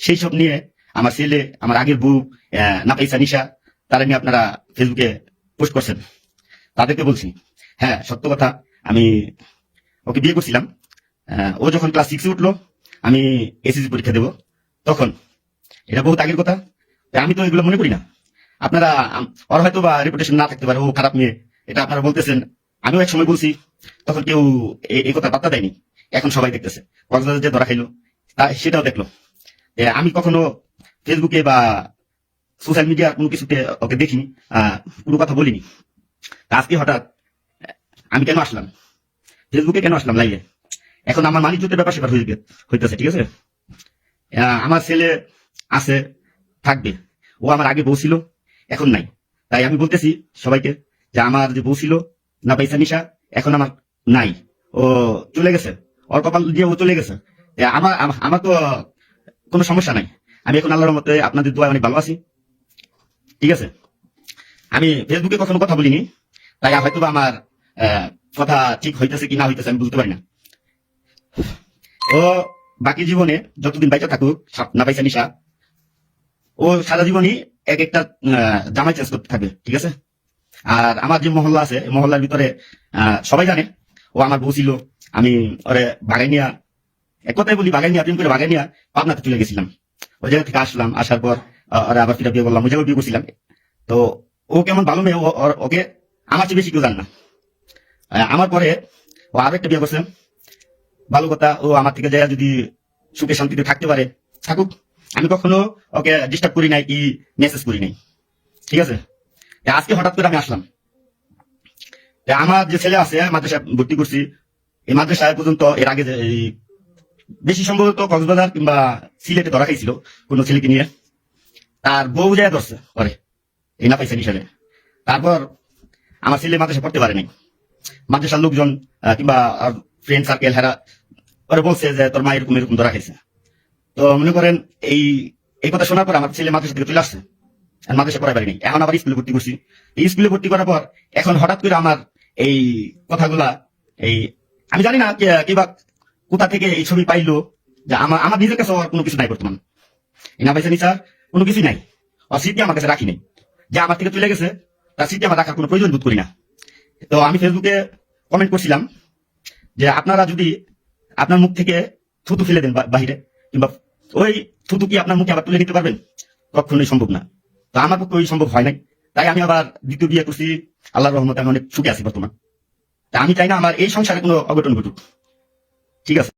সেই সব নিয়ে আমার ছেলে আমার আগের বউ আহ, নাফাইসা নিশা তারা নিয়ে আপনারা ফেসবুকে পোস্ট করছেন। তাদেরকে বলছি হ্যাঁ সত্য কথা আমি ওকে বিয়ে করছিলাম। ও যখন ক্লাস সিক্সে উঠল আমি এসএসসি পরীক্ষা দেব। তখন এটা বহুত আগের কথা আমি তো এগুলো মনে করি না। আপনারা ওর হয়তো বা রেপুটেশন না থাকতে পারে ও খারাপ মেয়ে এটা আপনারা বলতেছেন। আমিও এক সময় বলছি তখন কেউ এই কথা পাত্তা দেয়নি। এখন সবাই দেখতেছে। কক্সবাজার যে ধরা খাইলো তা সেটাও দেখল। আমি কখনো ফেসবুকে বা সোশ্যাল মিডিয়া কোনো কিছুতে ওকে দেখিনি কোনো কথা বলিনি। আজকে হঠাৎ, আমি কেন আসলাম? ফেসবুকে কেন আসলাম লাইভে এখন আমার মানিক জুতের ব্যাপার সেবার হয়ে হইতেছে, ঠিক আছে? আমার ছেলে আছে, থাকবে। ও আমার আগে বউ ছিল, এখন নাই। তাই আমি বলতেছি সবাইকে যে আমার যে বউ ছিল, না পাইসা নিশা, এখন আমার নাই। ও চলে গেছে। ওর কপাল দিয়ে ও চলে গেছে। আমার আমার তো কোনো সমস্যা নাই। আমি এখন আল্লাহর মতে আপনাদের দোয়া অনেক ভালো আছি। ঠিক আছে? আমি ফেসবুকে কখনো কথা বলিনি, তাই হয়তো আমার কথা ঠিক হইতেছে কি না হইতেছে আমি বুঝতে পারি না। ও বাকি জীবনে যতদিন বাইচা থাকুক না পাইসা নিশা, ও সারা জীবনই এক একটা জামাই চেঞ্জ করতে থাকবে ঠিক আছে? আর আমার যে মহল্লা আছে, মহল্লার ভিতরে সবাই জানে, ও আমার বউ ছিল, আমি ওরে বাগাই নিয়া এক কথাই বলি বাগাই নিয়া প্রেম করে বাগাই নিয়া পাবনাতে চলে গেছিলাম। ওই জায়গা থেকে আসলাম, আসার পর আবার ফিরে বিয়ে করলাম ওই জায়গায় বিয়ে করছিলাম। তো ও কেমন ভালো মেয়ে ওকে আমার চেয়ে বেশি কেউ জান না। আমার পরে ও আরও একটা বিয়ে করছে। ভালো কথা, ও আমার থেকে যায় যদি সুখে শান্তিতে থাকতে পারে, থাকুক। আমি কখনো ওকে ডিস্টার্ব করি নাই কি মেসেজ করি নাই। ঠিক আছে? আজকে হঠাৎ করে আমি আসলাম। আমার যে ছেলে আছে, মাদ্রাসায় ভর্তি করছি, এই মাদ্রাসায় পর্যন্ত এর আগে বেশি সম্ভবত কক্সবাজার কিংবা সিলেটে ধরা খাইছিল কোনো ছেলেকে নিয়ে। তার বউ যায় ধরছে পরে এই না পাইছে হিসাবে। তারপর আমার ছেলে মাদ্রাসা পড়তে পারে নাই মাদ্রাসার লোকজন কিংবা ফ্রেন্ড সার্কেল হেরা ওরা বলছে যে, তোর মা এরকম এরকম ধরা খাইছে। তো মনে করেন এই এই কথা শোনার পর আমার ছেলে মাদ্রাসা থেকে চলে আসছে। আর মাদ্রাসা পড়াই পারিনি। এখন আবার স্কুলে ভর্তি করছি। এই স্কুলে ভর্তি করার পর এখন হঠাৎ করে আমার এই কথাগুলা, এই, আমি জানি না কিবা কোথা থেকে এই ছবি পাইলো? যে আমার আমার নিজের কাছে কোনো কিছু নাই বর্তমান। এই না পাইছে নিচার কোনো কিছু নাই। আর স্মৃতি আমার কাছে রাখি নাই। যে আমার থেকে চলে গেছে, তার স্মৃতি আমার রাখার কোনো প্রয়োজন বোধ করি না। তো আমি ফেসবুকে কমেন্ট করছিলাম যে আপনারা যদি আপনার মুখ থেকে থুতু ফেলে দেন বাহিরে, কিংবা ওই থুতু কি আপনার মুখে আবার তুলে নিতে পারবেন? কখনোই সম্ভব না। তো আমার পক্ষে ওই সম্ভব হয় নাই। তাই আমি আবার দ্বিতীয় বিয়ে করছি। আল্লাহর রহমতে আমি অনেক সুখে আছি বর্তমান। তা আমি চাই না আমার এই সংসারে কোনো অঘটন ঘটুক। ঠিক আছে